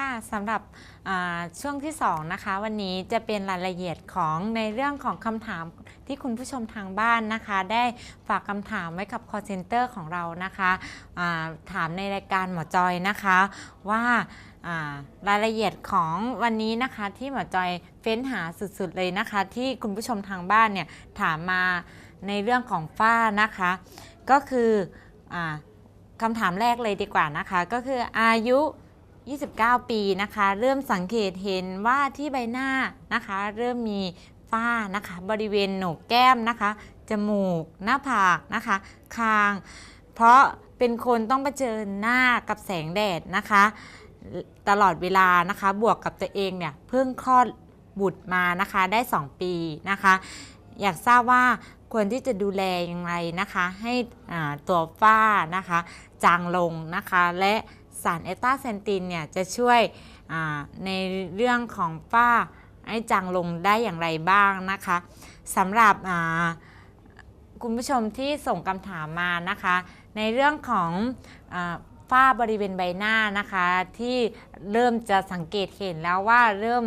ค่ะสำหรับช่วงที่ 2 นะคะ วันนี้จะเป็นรายละเอียดของในเรื่องของคำถามที่คุณผู้ชมทางบ้านนะคะ ได้ฝากคำถามไว้กับ call center ของเรานะคะาถามในรายการหมอจอยนะคะว่าารายละเอียดของวันนี้นะคะที่หมอจอยเฟ้นหาสุดๆเลยนะคะ ที่คุณผู้ชมทางบ้านเนี่ยถามมาในเรื่องของฝ้านะคะ ก็คืออคำถามแรกเลยดีกว่านะคะ ก็คืออายุ 29 ปีนะคะ เริ่มสังเกตเห็นว่าที่ใบหน้านะคะ เริ่มมีฝ้านะคะบริเวณโหนกแก้มนะคะ จมูก หน้าผากนะคะ คาง เพราะเป็นคนต้องเผชิญหน้ากับแสงแดดนะคะ ตลอดเวลานะคะ บวกกับตัวเองเนี่ยเพิ่งคลอดบุตรมานะคะได้ 2 ปีนะคะ อยากทราบว่าควรที่จะดูแลอย่างไรนะคะ ให้ตัวฝ้านะคะ จางลงนะคะและ สารเอตาเซนตินเนี่ยจะช่วยในเรื่องของฝ้าให้จางลงได้อย่างไรบ้างนะคะสำหรับคุณผู้ชมที่ส่งคำถามมานะคะ ในเรื่องของอฝ้าบริเวณใบหน้านะคะ ที่เริ่มจะสังเกตเห็นแล้วว่าเริ่ม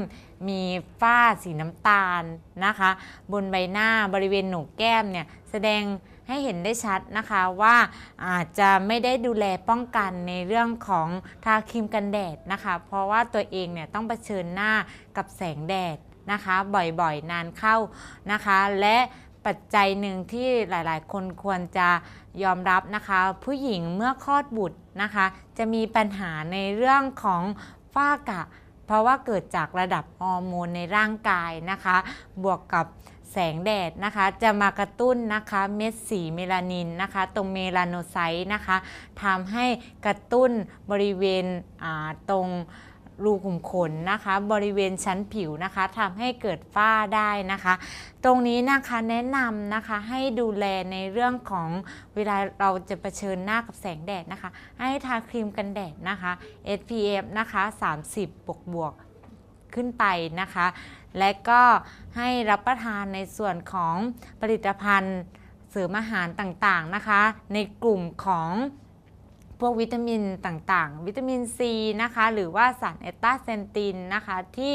มีฝ้าสีน้ำตาลนะคะ บนใบหน้าบริเวณโหนกแก้มเนี่ยแสดง ให้เห็นได้ชัดนะคะว่าอาจจะไม่ได้ดูแลป้องกันในเรื่องของทาครีมกันแดดนะคะ เพราะว่าตัวเองเนี่ยต้องเผชิญหน้ากับแสงแดดนะคะบ่อยๆนานเข้านะคะ และปัจจัยหนึ่งที่หลายๆ คนควรจะยอมรับนะคะ ผู้หญิงเมื่อคลอดบุตรนะคะ จะมีปัญหาในเรื่องของฝ้ากระเพราะว่าเกิดจากระดับฮอร์โมนในร่างกายนะคะ บวกกับ แสงแดดนะคะ จะมากระตุ้นนะคะเม็ดสีเมลานินนะคะ ตรงเมลานไซต์นะคะทำให้กระตุ้นบริเวณตรงรูขุมขนนะคะ บริเวณชั้นผิวนะคะทำให้เกิดฝ้าได้นะคะ ตรงนี้นะคะแนะนำนะคะให้ดูแลในเรื่องของเวลาเราจะเผชิญหน้ากับแสงแดดนะคะ ให้ทาครีมกันแดดนะคะ SPF นะคะ 30 บวกบวกขึ้นไปนะคะ และก็ให้รับประทานในส่วนของผลิตภัณฑ์เสริมอาหารต่างๆนะคะ ในกลุ่มของพวกวิตามินต่างๆ วิตามินซีนะคะหรือว่าสารเอตาเซนตินนะคะที่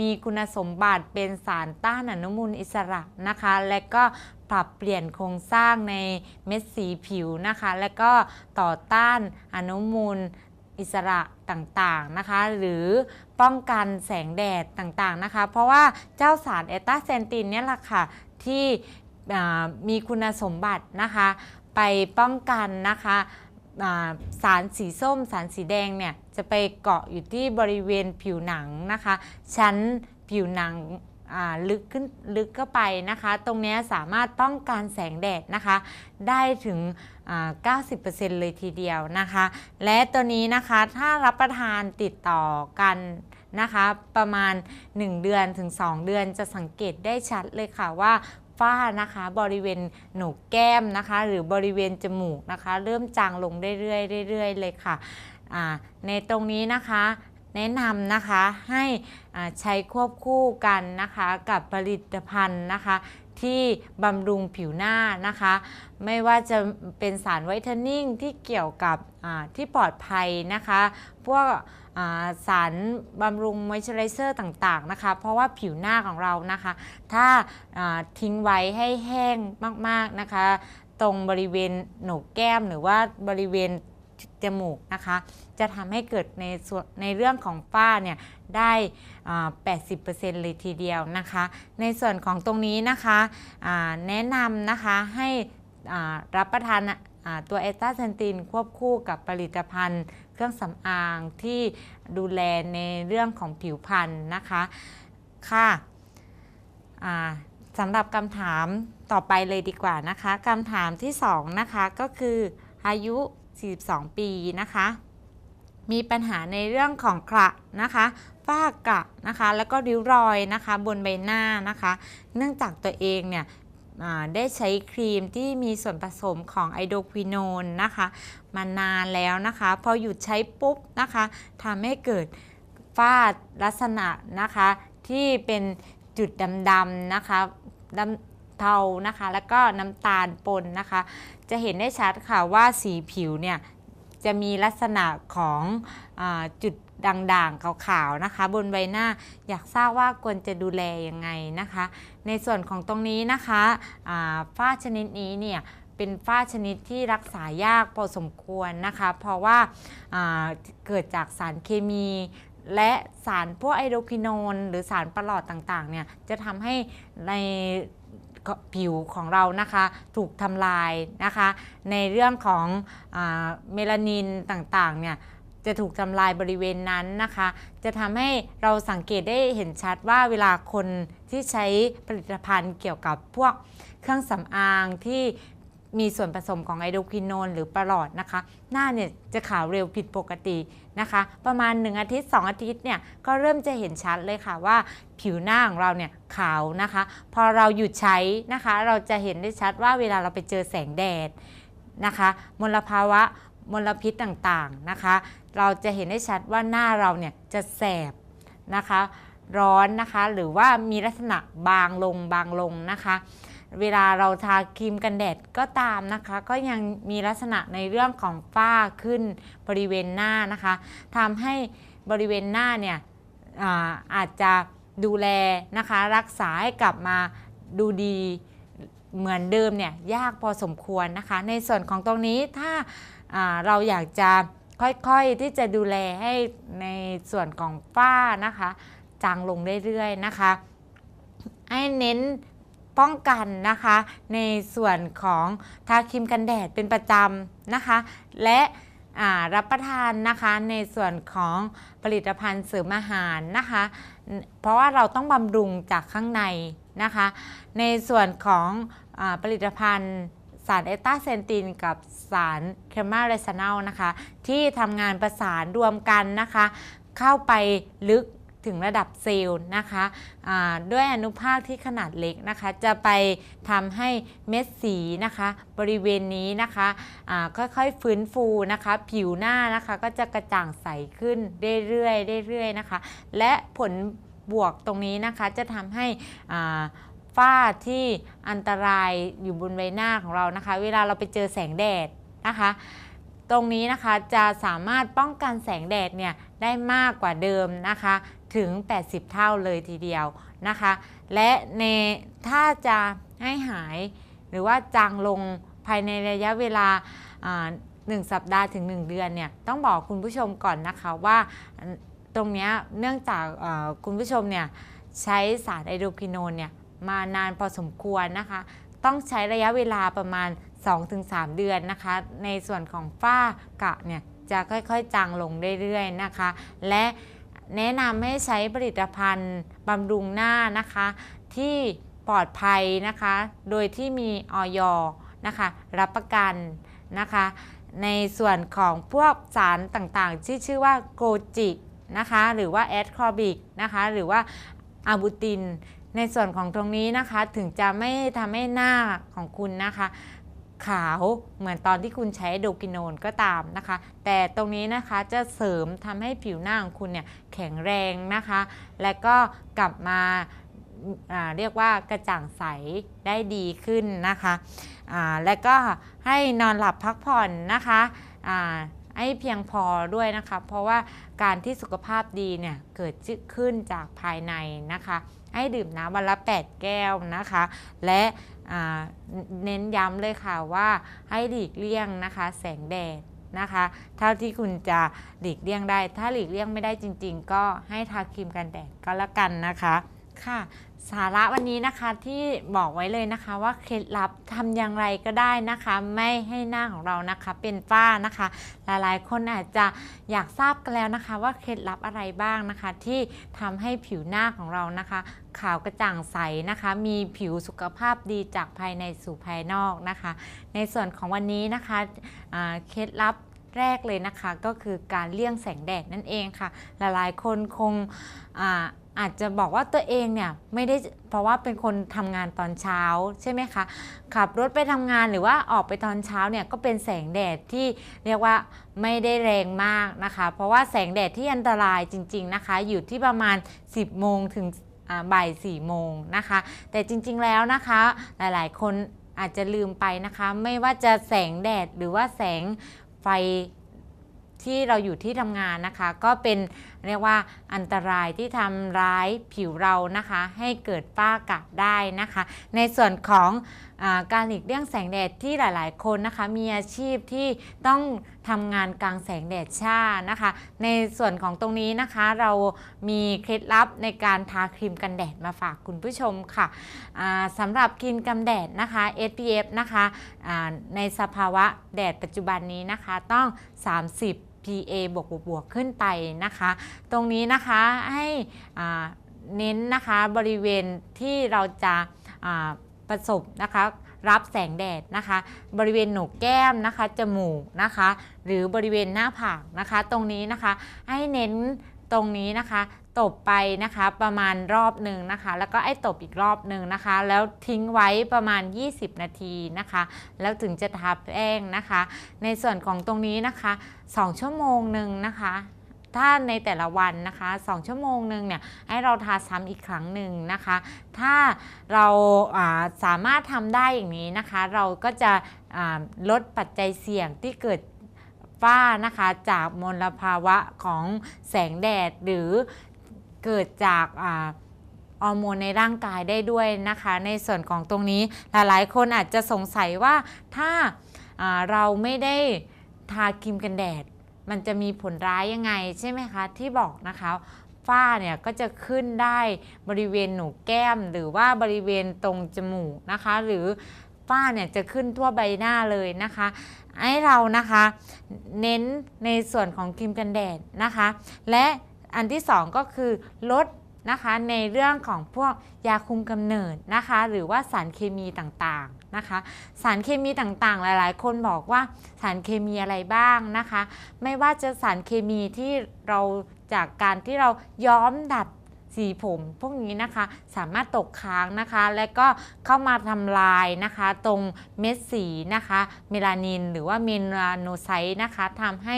มีคุณสมบัติเป็นสารต้านอนุมูลอิสระนะคะ และก็ปรับเปลี่ยนโครงสร้างในเม็ดสีผิวนะคะ และก็ต่อต้านอนุมูล อิสระต่างๆนะคะ หรือป้องกันแสงแดดต่างๆนะคะ เพราะว่าเจ้าสารเอตาเซนตินเนี่ยแหละค่ะที่มีคุณสมบัตินะคะ ไปป้องกันนะคะสารสีส้มสารสีแดงเนี่ยจะไปเกาะอยู่ที่บริเวณผิวหนังนะคะ ชั้นผิวหนัง ลึกขึ้นลึกเข้าไปนะคะ ตรงนี้สามารถป้องกันแสงแดดนะคะ ได้ถึง 90%เลยทีเดียวนะคะ และตัวนี้นะคะถ้ารับประทานติดต่อกันนะคะ ประมาณ 1 เดือนถึง 2 เดือนจะสังเกตได้ชัดเลยค่ะว่าฝ้านะคะบริเวณหนกแก้มนะคะ หรือบริเวณจมูกนะคะ เริ่มจางลงเรื่อยๆเรื่อยๆเลยค่ะในตรงนี้นะคะ แนะนำนะคะให้ใช้ควบคู่กันนะคะกับผลิตภัณฑ์นะคะที่บำรุงผิวหน้านะคะ ไม่ว่าจะเป็นสารไวท์เทนนิ่งที่เกี่ยวกับที่ปลอดภัยนะคะ พวกสารบำรุงมอยเจอไรเซอร์ต่างๆนะคะ เพราะว่าผิวหน้าของเรานะคะ ถ้าาทิ้งไว้ให้แห้งมากๆนะคะ ตรงบริเวณโหนกแก้มหรือว่าบริเวณ จมูกนะคะ จะทำให้เกิดในส่วนในเรื่องของฝ้าเนี่ยได้อ่า80%เลยทีเดียวนะคะ ในส่วนของตรงนี้นะคะแนะนำนะคะให้รับประทานตัวเอสตาเซนตินควบคู่กับผลิตภัณฑ์ เครื่องสำอางที่ดูแลในเรื่องของผิวพรรณนะคะค่ะสำหรับคำถามต่อไปเลยดีกว่านะคะคำถามที่สองนะคะ ก็คืออายุ 42 ปีนะคะ มีปัญหาในเรื่องของกระนะคะฝ้ากระนะคะ แล้วก็ริ้วรอยนะคะ บนใบหน้านะคะ เนื่องจากตัวเองเนี่ยได้ใช้ครีมที่มีส่วนผสมของไอโดควินอนนะคะ มานานแล้วนะคะ พอหยุดใช้ปุ๊บนะคะทำให้เกิดฝ้าลักษณะนะคะที่เป็นจุดดำๆนะคะ เทานะคะ แล้วก็น้ำตาลปนนะคะ จะเห็นได้ชัดค่ะว่าสีผิวเนี่ยจะมีลักษณะของอจุดด่างๆขาวๆนะคะ บนใบหน้าอยากทราบว่าควรจะดูแลยังไงนะคะ ในส่วนของตรงนี้นะคะฝ้าชนิดนี้เนี่ยเป็นฝ้าชนิดที่รักษายากพอสมควรนะคะ เพราะว่าาเกิดจากสารเคมีและสารพวกไอโดคิโนนหรือสารประหลอดต่างๆเนี่ยจะทำให้ใน ผิวของเรานะคะ ถูกทำลายนะคะ ในเรื่องของอเมลานินต่างๆเนี่ยจะถูกทำลายบริเวณนั้นนะคะ จะทำให้เราสังเกตได้เห็นชัดว่าเวลาคนที่ใช้ผลิตภัณฑ์เกี่ยวกับพวกเครื่องสำอางที่ มีส่วนผสมของไอโดคินโนนหรือประหลอดนะคะ หน้าเนี่ยจะขาวเร็วผิดปกตินะคะ ประมาณ 1 อาทิตย์ 2 อาทิตย์เนี่ยก็เริ่มจะเห็นชัดเลยค่ะว่าผิวหน้าของเราเนี่ยขาวนะคะ พอเราหยุดใช้นะคะ เราจะเห็นได้ชัดว่าเวลาเราไปเจอแสงแดดนะคะ มลภาวะมลพิษต่างๆนะคะ เราจะเห็นได้ชัดว่าหน้าเราเนี่ยจะแสบนะคะ ร้อนนะคะ หรือว่ามีลักษณะบางลงบางลงนะคะ เวลาเราทาครีมกันแดดก็ตามนะคะ ก็ยังมีลักษณะในเรื่องของฝ้าขึ้นบริเวณหน้านะคะทำให้บริเวณหน้าเนี่ยอาอาจจะดูแลนะคะ รักษาให้กลับมาดูดีเหมือนเดิมเนี่ยยากพอสมควรนะคะ ในส่วนของตรงนี้ถ้าาเราอยากจะค่อยๆที่จะดูแลให้ในส่วนของฝ้านะคะ จางลงเรื่อยๆนะคะ ให้เน้น ป้องกันนะคะ ในส่วนของทาครีมกันแดดเป็นประจำนะคะ และรับประทานนะคะในส่วนของผลิตภัณฑ์เสริมอาหารนะคะ เพราะว่าเราต้องบำรุงจากข้างในนะคะ ในส่วนของอผลิตภัณฑ์สารเอตาเซนตินกับสารเคมาเรซานอลนะคะ ที่ทำงานประสานรวมกันนะคะ เข้าไปลึก ถึงระดับเซลล์นะคะด้วยอนุภาคที่ขนาดเล็กนะคะ จะไปทำให้เม็ดสีนะคะ บริเวณนี้นะคะค่อยๆฟื้นฟูนะคะ ผิวหน้านะคะก็จะกระจ่างใสขึ้นเรื่อยๆเรื่อยๆนะคะ และผลบวกตรงนี้นะคะจะทำให้ฝ้าที่อันตรายอยู่บนใบหน้าของเรานะคะ เวลาเราไปเจอแสงแดดนะคะ ตรงนี้นะคะจะสามารถป้องกันแสงแดดเนี่ยได้มากกว่าเดิมนะคะ ถึง 80 เท่าเลยทีเดียวนะคะ และในถ้าจะให้หายหรือว่าจางลงภายในระยะเวลาหนึ่งสัปดาห์ถึง 1 เดือนเนี่ยต้องบอกคุณผู้ชมก่อนนะคะว่าตรงนี้เนื่องจากคุณผู้ชมเนี่ยใช้สารไอโดรควิโนนเนี่ยมานานพอสมควรนะคะ ต้องใช้ระยะเวลาประมาณ 2-3 เดือนนะคะ ในส่วนของฝ้ากระเนี่ยจะค่อยๆจางลงเรื่อยๆนะคะ และ แนะนำให้ใช้ผลิตภัณฑ์บำรุงหน้านะคะ ที่ปลอดภัยนะคะ โดยที่มีออยนะคะ รับประกันนะคะ ในส่วนของพวกสารต่างๆ ที่ชื่อว่าโกจินะคะ หรือว่าแอดคอบิกนะคะ หรือว่าอาบูติน ในส่วนของตรงนี้นะคะถึงจะไม่ทำให้หน้าของคุณนะคะ ขาวเหมือนตอนที่คุณใช้โดกิโนนก็ตามนะคะ แต่ตรงนี้นะคะจะเสริมทำให้ผิวหน้าของคุณเนี่ยแข็งแรงนะคะ และก็กลับมาเรียกว่ากระจ่างใสได้ดีขึ้นนะคะและก็ให้นอนหลับพักผ่อนนะคะให้เพียงพอด้วยนะคะ เพราะว่าการที่สุขภาพดีเนี่ยเกิดขึ้นจากภายในนะคะ ให้ดื่มน้ำวันละ 8 แก้วนะคะ และ เน้นย้ำเลยค่ะว่าให้หลีกเลี่ยงนะคะแสงแดดนะคะเท่าที่คุณจะหลีกเลี่ยงได้ ถ้าหลีกเลี่ยงไม่ได้จริง ๆ ก็ให้ทาครีมกันแดดก็แล้วกันนะคะ ค่ะ สาระวันนี้นะคะที่บอกไว้เลยนะคะว่าเคล็ดลับทำอย่างไรก็ได้นะคะ ไม่ให้หน้าของเรานะคะเป็นฝ้านะคะ หลายๆ คนอาจจะอยากทราบกันแล้วนะคะ ว่าเคล็ดลับอะไรบ้างนะคะ ที่ทำให้ผิวหน้าของเรานะคะ ขาวกระจ่างใสนะคะ มีผิวสุขภาพดีจากภายในสู่ภายนอกนะคะ ในส่วนของวันนี้นะคะอ่าเคล็ดลับแรกเลยนะคะ ก็คือการเลี่ยงแสงแดดนั่นเองค่ะ หลายๆ คนคงอา อาจจะบอกว่าตัวเองเนี่ยไม่ได้เพราะว่าเป็นคนทำงานตอนเช้าใช่ไหมคะขับรถไปทำงานหรือว่าออกไปตอนเช้าเนี่ยก็เป็นแสงแดดที่เรียกว่าไม่ได้แรงมากนะคะ เพราะว่าแสงแดดที่อันตรายจริง ๆนะคะ อยู่ที่ประมาณ 10 โมงถึงอ่าบ่าย4โมงนะคะ แต่จริง ๆแล้วนะคะหลายๆ คนอาจจะลืมไปนะคะ ไม่ว่าจะแสงแดดหรือว่าแสงไฟที่เราอยู่ที่ทำงานนะคะ ก็เป็น เรียกว่าอันตรายที่ทำร้ายผิวเรานะคะ ให้เกิดฝ้ากระได้นะคะ ในส่วนของอการหลีกเลี่ยงแสงแดดที่หลาย ๆ คนนะคะ มีอาชีพที่ต้องทำงานกลางแสงแดดช่านะคะ ในส่วนของตรงนี้นะคะเรามีเคล็ดลับในการทาครีมกันแดดมาฝากคุณผู้ชมค่ะสำหรับครีมกันแดดนะคะ SPF นะคะในสภาวะแดดปัจจุบันนี้นะคะต้อง 30 PA บวกบวกขึ้นไปนะคะ ตรงนี้นะคะให้เน้นนะคะบริเวณที่เราจะประสบนะคะรับแสงแดดนะคะ บริเวณโหนกแก้มนะคะจมูกนะคะ หรือบริเวณหน้าผากนะคะ ตรงนี้นะคะให้เน้นตรงนี้นะคะ ตบไปนะคะประมาณรอบหนึ่งนะคะ แล้วก็ไอ้ตบอีกรอบหนึ่งนะคะ แล้วทิ้งไว้ประมาณ 20 นาทีนะคะ แล้วถึงจะทาแป้งนะคะ ในส่วนของตรงนี้นะคะ 2 ชั่วโมงหนึ่งนะคะถ้าในแต่ละวันนะคะ 2 ชั่วโมงหนึ่งเนี่ยให้เราทาซ้ำอีกครั้งหนึ่งนะคะ ถ้าเราาสามารถทำได้อย่างนี้นะคะ เราก็จะลดปัจจัยเสี่ยงที่เกิดฝ้านะคะจากมลภาวะของแสงแดดหรือ เกิดจากอาฮอร์โมนในร่างกายได้ด้วยนะคะ ในส่วนของตรงนี้หลาย ๆ คนอาจจะสงสัยว่าถ้าาเราไม่ได้ทาครีมกันแดด มันจะมีผลร้ายยังไงใช่ไหมคะ ที่บอกนะคะฝ้าเนี่ยก็จะขึ้นได้บริเวณหนูแก้ม หรือว่าบริเวณตรงจมูกนะคะ หรือฝ้าเนี่ยจะขึ้นทั่วใบหน้าเลยนะคะให้เรานะคะ เน้นในส่วนของครีมกันแดดนะคะ และ อันที่สองก็คือลดนะคะในเรื่องของพวกยาคุมกำเนิดนะคะ หรือว่าสารเคมีต่างๆนะคะ สารเคมีต่างๆ หลายๆ คนบอกว่าสารเคมีอะไรบ้างนะคะ ไม่ว่าจะสารเคมีที่เราจากการที่เราย้อมดัด สีผมพวกนี้นะคะสามารถตกค้างนะคะ และก็เข้ามาทำลายนะคะ ตรงเม็ดสีนะคะ เมลานินหรือว่าเมลาโนไซต์นะคะทำให้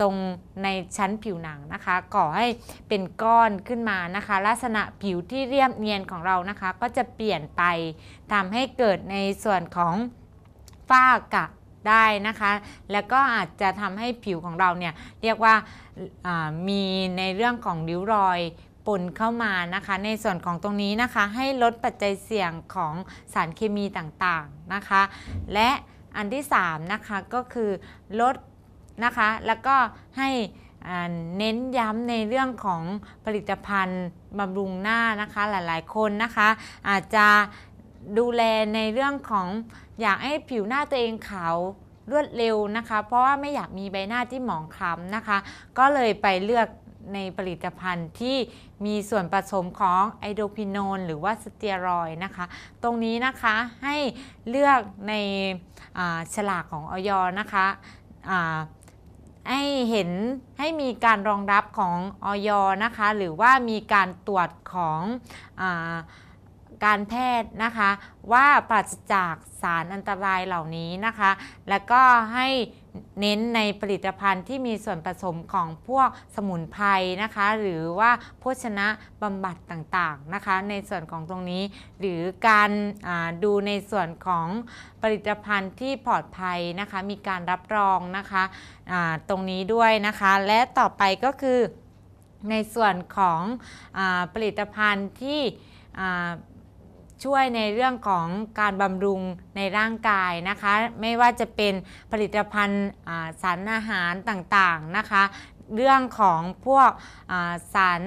ตรงในชั้นผิวหนังนะคะ ก่อให้เป็นก้อนขึ้นมานะคะ ลักษณะผิวที่เรียบเนียนของเรานะคะ ก็จะเปลี่ยนไปทำให้เกิดในส่วนของฝ้ากระได้นะคะ แล้วก็อาจจะทำให้ผิวของเราเนี่ยเรียกว่าอ่ามีในเรื่องของริ้วรอย ปนเข้ามานะคะ ในส่วนของตรงนี้นะคะให้ลดปัจจัยเสี่ยงของสารเคมีต่างๆนะคะ และอันที่3นะคะก็คือลดนะคะแล้วก็ให้เน้นย้ำในเรื่องของผลิตภัณฑ์บำรุงหน้านะคะหลายๆ คนนะคะ อาจจะดูแลในเรื่องของอยากให้ผิวหน้าตัวเองขาวรวดเร็วนะคะ เพราะว่าไม่อยากมีใบหน้าที่หมองคล้ำนะคะ ก็เลยไปเลือก ในผลิตภัณฑ์ที่มีส่วนผสมของไอโดพิโนนหรือว่าสเตียรอยนะคะ ตรงนี้นะคะให้เลือกในฉลากของออยนะคะให้เห็นให้มีการรองรับของออยนะคะ หรือว่ามีการตรวจของอ การแพทย์นะคะ ว่าปราศจากสารอันตรายเหล่านี้นะคะ แล้วก็ให้เน้นในผลิตภัณฑ์ที่มีส่วนผสมของพวกสมุนไพรนะคะ หรือว่าโภชนะบำบัดต่างๆนะคะ ในส่วนของตรงนี้ หรือการดูในส่วนของผลิตภัณฑ์ที่ปลอดภัยนะคะ มีการรับรองนะคะตรงนี้ด้วยนะคะ และต่อไปก็คือในส่วนของอผลิตภัณฑ์ที่ ช่วยในเรื่องของการบำรุงในร่างกายนะคะ ไม่ว่าจะเป็นผลิตภัณฑ์สารอาหารต่างๆนะคะ เรื่องของพวกสาร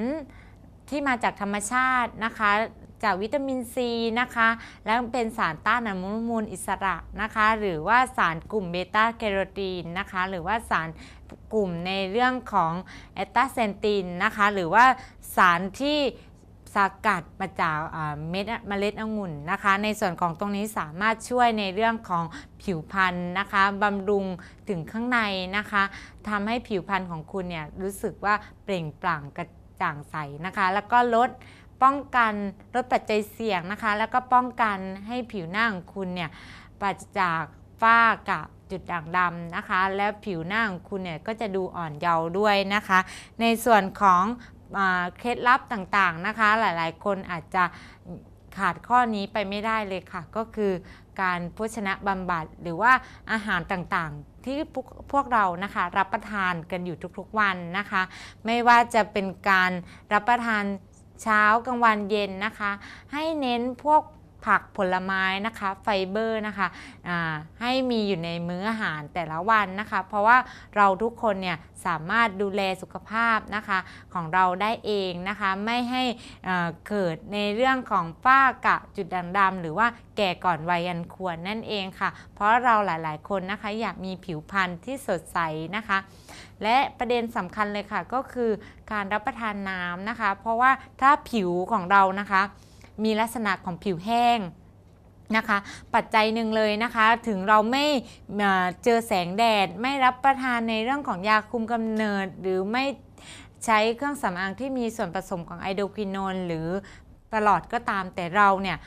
ที่มาจากธรรมชาตินะคะจากวิตามินซีนะคะแล้วเป็นสารต้านอนุมูลอิสระนะคะหรือว่าสารกลุ่มเบต้าแคโรทีนนะคะหรือว่าสารกลุ่มในเรื่องของแอตตาเซนตินนะคะหรือว่าสารที่ สกัดมาจากเม็ดเมล็ดองุ่นนะคะ ในส่วนของตรงนี้สามารถช่วยในเรื่องของผิวพรรณนะคะบำรุงถึงข้างในนะคะทำให้ผิวพรรณของคุณเนี่ยรู้สึกว่าเปล่งปลั่งกระจ่างใสนะคะ แล้วก็ลดป้องกันลดปัจจัยเสี่ยงนะคะ แล้วก็ป้องกันให้ผิวหน้าของคุณเนี่ยปราศจากฝ้ากับจุดด่างดำนะคะ แล้วผิวหน้าของคุณเนี่ยก็จะดูอ่อนเยาว์ด้วยนะคะ ในส่วนของ เคล็ดลับต่างๆนะคะ หลายๆ คนอาจจะขาดข้อนี้ไปไม่ได้เลยค่ะ ก็คือการโภชนะบำบัดหรือว่าอาหารต่างๆ ที่พวกพวกเรานะคะรับประทานกันอยู่ทุกๆวันนะคะ ไม่ว่าจะเป็นการรับประทานเช้ากลางวันเย็นนะคะ ให้เน้นพวก ผักผลไม้นะคะไฟเบอร์นะคะให้มีอยู่ในมื้ออาหารแต่ละวันนะคะ เพราะว่าเราทุกคนเนี่ยสามารถดูแลสุขภาพนะคะของเราได้เองนะคะไม่ให้เกิดในเรื่องของฝ้ากะจุดด่างดำหรือว่าแก่ก่อนวัยอันควรนั่นเองค่ะ เพราะเราหลายๆคนนะคะอยากมีผิวพรรณที่สดใสนะคะ และประเด็นสำคัญเลยค่ะก็คือการรับประทานน้ำนะคะ เพราะว่าถ้าผิวของเรานะคะ มีลักษณะของผิวแห้งนะคะปัจจัยหนึ่งเลยนะคะถึงเราไม่เจอแสงแดดไม่รับประทานในเรื่องของยาคุมกำเนิด หรือไม่ใช้เครื่องสำอางที่มีส่วนผสมของไอโดควินอนหรือตลอดก็ตามแต่เราเนี่ย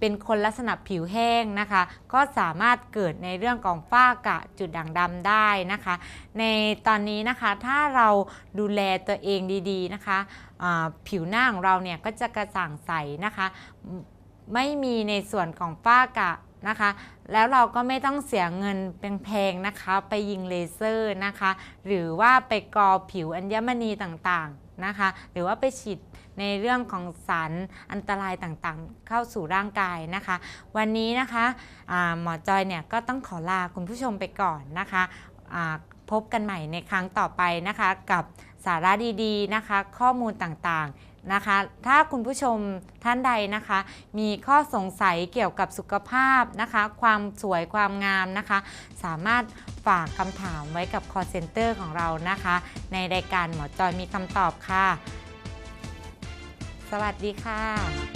เป็นคนลักษณะผิวแห้งนะคะ ก็สามารถเกิดในเรื่องของฝ้ากะจุดด่างดำได้นะคะ ในตอนนี้นะคะถ้าเราดูแลตัวเองดีๆนะคะผิวหน้าของเราเนี่ยก็จะกระจ่างใสนะคะ ไม่มีในส่วนของฝ้ากะนะคะ แล้วเราก็ไม่ต้องเสียเงินแพงๆนะคะ ไปยิงเลเซอร์นะคะ หรือว่าไปกรอผิวอัญมณีต่างๆนะคะ หรือว่าไปฉีด ในเรื่องของสารอันตรายต่างๆ เข้าสู่ร่างกายนะคะ วันนี้นะคะหมอจอยเนี่ยก็ต้องขอลาคุณผู้ชมไปก่อนนะคะพบกันใหม่ในครั้งต่อไปนะคะกับสาระดีๆนะคะ ข้อมูลต่างๆนะคะ ถ้าคุณผู้ชมท่านใดนะคะ มีข้อสงสัยเกี่ยวกับสุขภาพนะคะ ความสวยความงามนะคะ สามารถฝากคำถามไว้กับ call center ของเรานะคะ ในรายการหมอจอยมีคำตอบค่ะ สวัสดีค่ะ